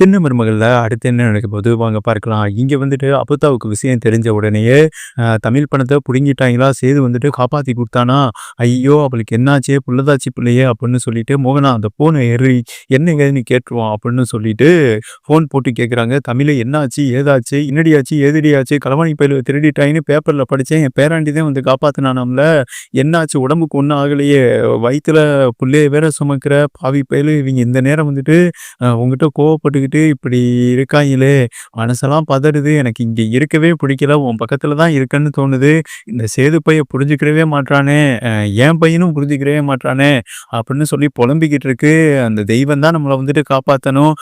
சின்ன மருமகளில் அடுத்து என்ன நடக்க போது வாங்க பார்க்கலாம். இங்கே வந்துட்டு அபுதாவுக்கு விஷயம் தெரிஞ்ச உடனேயே, தமிழ் பணத்தை பிடுங்கிட்டாங்களா? சேது வந்துட்டு காப்பாற்றி கொடுத்தானா? ஐயோ! அவளுக்கு என்னாச்சு, புள்ளதாச்சி பிள்ளையே அப்படின்னு சொல்லிட்டு, மோகனா அந்த ஃபோனை எறி, என்னங்கன்னு கேட்டுருவான் அப்படின்னு சொல்லிட்டு, ஃபோன் போட்டு கேட்குறாங்க. தமிழை என்னாச்சு, ஏதாச்சு, இன்னடியாச்சு ஆச்சு, களவாணி பயில திருடிட்டாங்கன்னு பேப்பரில் படித்தேன் என் பேராண்டி தான் வந்து காப்பாற்றினானாம்ல என்னாச்சு? உடம்புக்கு ஒன்றும் ஆகலையே, வயிற்றுல புள்ளைய வேற சுமக்கிற பாவி பயிலு. இவங்க இந்த நேரம் வந்துட்டு உங்ககிட்ட கோவப்பட்டுக்கிட்டு கோவப்பட்டுக்கிட்டு இப்படி இருக்காங்களே மனசெல்லாம் பதறுது. எனக்கு இங்கே இருக்கவே பிடிக்கல. உன் பக்கத்தில் தான் இருக்கேன்னு தோணுது. இந்த சேது பையன் புரிஞ்சுக்கிடவே மாட்றானே, என் பையனும் புரிஞ்சுக்கிடவே மாட்டானே அப்படின்னு சொல்லி புலம்பிக்கிட்டு இருக்கு. அந்த தெய்வம் தான் நம்மளை வந்துட்டு காப்பாற்றணும்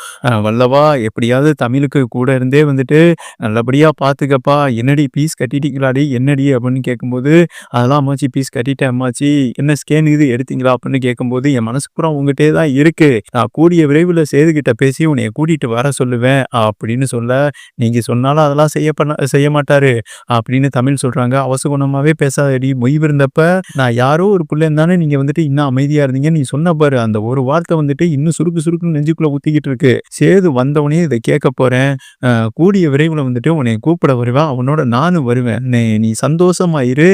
வல்லவா, எப்படியாவது தமிழுக்கு கூட இருந்தே வந்துட்டு நல்லபடியாக பார்த்துக்கப்பா என்னடி பீஸ் கட்டிட்டீங்களாடி, என்னடி அப்படின்னு கேட்கும்போது, அதெல்லாம் அம்மாச்சி பீஸ் கட்டிட்டேன் அம்மாச்சி. என்ன ஸ்கேன் இது எடுத்தீங்களா அப்படின்னு கேட்கும்போது, என் மனசு பூரா உன்கிட்டயே தான் இருக்கு. நான் கூடிய விரைவில் சேதுகிட்ட பேசி உன்னைய கூட்டிட்டு வர சொல்லுவேன் அப்படின்னு சொல்ல, நீங்க சொன்னாலும் அதெல்லாம் செய்ய பண்ண செய்ய மாட்டாரு அப்படின்னு தமிழ் சொல்றாங்க. அவசகுணமாவே பேசாதடி, மொய்விருந்தப்ப நான் யாரோ ஒரு புள்ளன்னு தானே நீங்க வந்துட்டு இன்னும் அமைதியா இருந்தீங்க. நீ சொன்ன பாரு, அந்த ஒரு வார்த்தை வந்துட்டு இன்னும் சுருக்கு சுருக்குன்னு நெஞ்சுக்குள்ளே ஊத்திக்கிட்டு இருக்கு. சேது வந்தவனே இதை கேட்க போறேன். கூடிய விரைவில் வந்துட்டு உன்னைய கூப்பிட வருவேன். அவனோட நானும் வருவேன். நீ நீ சந்தோஷமாயிரு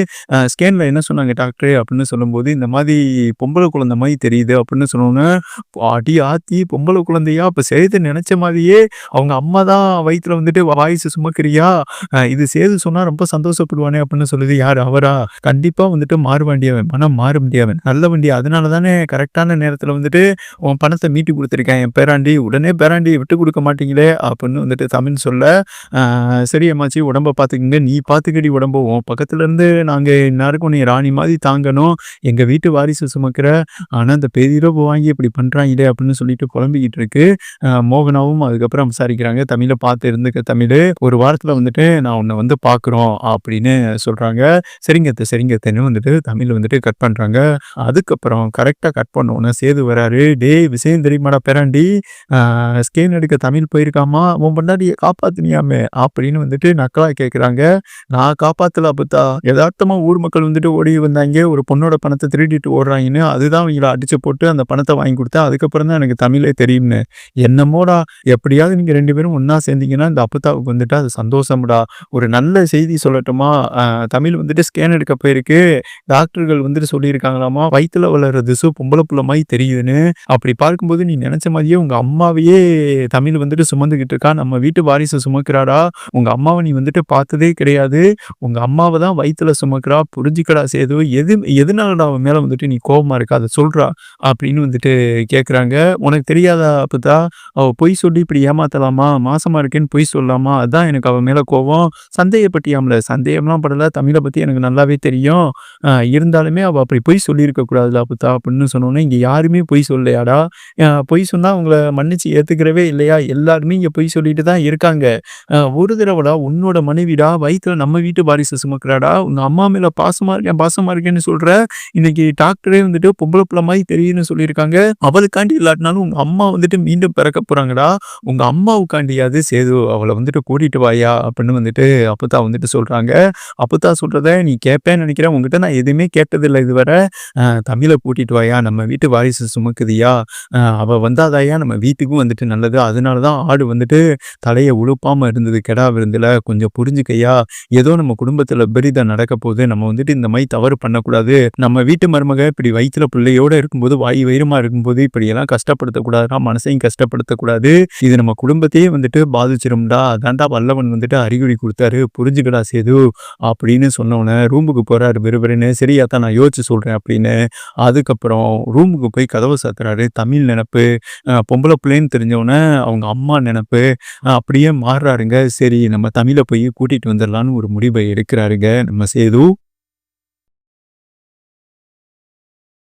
ஸ்கேன்ல என்ன சொன்னாங்க டாக்டர் அப்படின்னு சொல்லும்போது, இந்த மாதிரி பொம்பளை குழந்தை மாதிரி தெரியுது அப்படின்னு சொன்னோனே, அடி ஆத்தி பொம்பளை குழந்தையா? அப்போ சேது நினச்ச மாதிரியே அவங்க அம்மா தான் வயித்துல வந்துட்டு வாரிசு சுமக்கிறியா? இது சேது சொன்னா ரொம்ப சந்தோஷப்படுவானே அப்படின்னு சொல்லுது. யாரு அவரா? கண்டிப்பா வந்துட்டு மாற வேண்டியவன். மனம் மாற வேண்டியவன். நல்ல வண்டி. அதனால தானே கரெக்டான நேரத்துல வந்துட்டு உன் பணத்தை மீட்டு கொடுத்துருக்கேன் என் பேராண்டி. உடனே பேராண்டி விட்டு கொடுக்க மாட்டீங்களே அப்படின்னு வந்துட்டு தமிழ் சொல்ல, சரி அம்மாச்சி உடம்ப பார்த்துக்கங்க நீ பார்த்துக்கடி உடம்ப. உன் பக்கத்துல இருந்து நாங்க இந்நேரத்துக்கு நீ ராணி மாதிரி தாங்கணும். எங்க வீட்டு வாரிசு சுமக்கிற. ஆனா இந்த பெரியரவு வாங்கி இப்படி பண்ணுறாங்களே அப்படின்னு சொல்லிட்டு புலம்பிக்கிட்டு இருக்கு. மோகன் மோகனாவும் அதுக்கப்புறம் விசாரிக்கிறாங்க. தமிழை பார்த்து இருந்துக்க தமிழ் ஒரு வாரத்தில் வந்துட்டு நான் உன்னை வந்து பார்க்குறோம் அப்படின்னு சொல்கிறாங்க சரிங்க அத்த, சரிங்க அத்தன்னு வந்துட்டு தமிழ் வந்துட்டு கட் பண்ணுறாங்க அதுக்கப்புறம் கரெக்டாக கட் பண்ண சேது வராரு. டேய் விஷயம் தெரியுமாடா பேராண்டி? ஸ்கேன் எடுக்க தமிழ் போயிருக்காமா. உன் பண்ணாடியை காப்பாத்தினியாமே அப்படின்னு வந்துட்டு நக்கலா கேட்குறாங்க. நான் காப்பாத்தல அபுத்தா. யதார்த்தமாக ஊர் மக்கள் வந்துட்டு ஓடி வந்தாங்க ஒரு பொண்ணோட பணத்தை திருடிட்டு ஓடுறாங்கன்னு அதுதான் அவங்கள அடிச்சு போட்டு அந்த பணத்தை வாங்கி கொடுத்தா அதுக்கப்புறம் தான் எனக்கு தமிழே தெரியும்னு. என்னமோடா, எப்படியாவது நீங்க ரெண்டு பேரும் ஒன்னா சேர்ந்தீங்கன்னா, இந்த அப்பத்தாவுக்கு வந்துட்டு அது சந்தோஷம்டா. ஒரு நல்ல செய்தி சொல்லட்டுமா? தமிழ் வந்துட்டு ஸ்கேன் எடுக்க போயிருக்கு. டாக்டர்கள் வந்துட்டு சொல்லியிருக்காங்களாமா, வயித்துல வளர்ற திசு பொம்பளை புள்ள மாதிரி தெரியுதுன்னு. அப்படி பார்க்கும்போது நீ நினைச்ச மாதிரியே உங்க அம்மாவையே தமிழ் வந்துட்டு சுமந்துகிட்டு இருக்கா. நம்ம வீட்டு வாரிசு சுமக்கிறாடா. உங்க அம்மாவை நீ வந்துட்டு பார்த்ததே கிடையாது. உங்க அம்மாவை தான் வயித்துல சுமக்கிறா. புரிஞ்சுக்கடா சேது. எது எதுனாலடா அவன் மேல வந்துட்டு நீ கோபமா இருக்கா அதை சொல்றா. அப்படின்னு வந்துட்டு கேட்குறாங்க. உனக்கு தெரியாதா அபுதா? அவ போய் பொய் சொல்லி இப்படி ஏமாத்தலாமா? மாசமா இருக்கேன்னு பொய் சொல்லலாமா? அதான் எனக்கு அவன் மேல கோவம். சந்தேகப்பட்டியாமல சந்தேகம்லாம் படல. தமிழை பத்தி எனக்கு நல்லாவே தெரியும். இருந்தாலுமே அவ அப்படி பொய் சொல்லியிருக்க கூடாதுல்ல அபுதா அப்படின்னு சொன்னோன்னே இங்க யாருமே பொய் சொல்லலையாடா? பொய் சொன்னா அவங்கள மன்னிச்சு ஏத்துக்கிறவே இல்லையா? எல்லாருமே இங்க பொய் சொல்லிட்டு தான் இருக்காங்க. ஒரு தடவைடா உன்னோட மனைவிடா வயிற்றுல நம்ம வீட்டு வாரிசு சுமக்கிறாடா. உங்க அம்மா மேல பாசமா இருக்கேன், பாசமா இருக்கேன்னு சொல்ற. இன்னைக்கு டாக்டரே வந்துட்டு பொம்பளை பிள்ளை மாதிரி தெரியுதுன்னு சொல்லியிருக்காங்க. அவளுக்காண்டி இல்லாட்டினாலும் உங்க அம்மா வந்துட்டு மீண்டும் பிறக்க போறாங்கடா. உங்க அம்மாவுக்காண்டியாவது சேது அவளை வந்துட்டு கூட்டிட்டு வாயா அப்படின்னு வந்துட்டு அப்பத்தா வந்துட்டு சொல்றாங்க. அப்பத்தா சொல்றத நீ கேட்பேன்னு நினைக்கிறேன் உங்ககிட்ட நான் எதுவுமே கேட்டதில்லை இதுவரை தமிழை கூட்டிட்டு வாயா. நம்ம வீட்டு வாரிசு சுமக்குதியா அவள் அவ நம்ம வீட்டுக்கும் வந்துட்டு நல்லது. அதனால தான் ஆடு வந்துட்டு தலையை உழுப்பாம இருந்தது கெடா விருந்தில் கொஞ்சம் புரிஞ்சுக்கையா ஏதோ நம்ம குடும்பத்துல விபரீதம் நடக்க போகுது. நம்ம வந்துட்டு இந்த மாதிரி தவறு பண்ணக்கூடாது. நம்ம வீட்டு மருமக இப்படி வயிற்றுல பிள்ளையோட இருக்கும்போது, வாய் வயிறுமா இருக்கும்போது இப்படியெல்லாம் கஷ்டப்படுத்தக்கூடாதுனா மனசையும் கஷ்டப்படுத்தக்கூடாது. இது நம்ம குடும்பத்தையே வந்துட்டு பாதிச்சிரும்டா. அதான்டா வல்லவன் வந்துட்டு அறிகுறி கொடுத்தாரு புரிஞ்சுக்கடா சேது அப்படின்னு சொன்னவனே ரூமுக்கு போறாரு விறுவிறுன்னு. சரி தான் நான் யோசிச்சு சொல்றேன் அப்படின்னு. அதுக்கப்புறம் ரூமுக்கு போய் கதவை சாத்துறாரு. தமிழ் நினப்பு பொம்பளை பிள்ளைன்னு தெரிஞ்சவனே அவங்க அம்மா நினப்பு அப்படியே மாறுறாருங்க. சரி நம்ம தமிழை போய் கூட்டிட்டு வந்துடலான்னு ஒரு முடிவை எடுக்கிறாருங்க நம்ம சேது.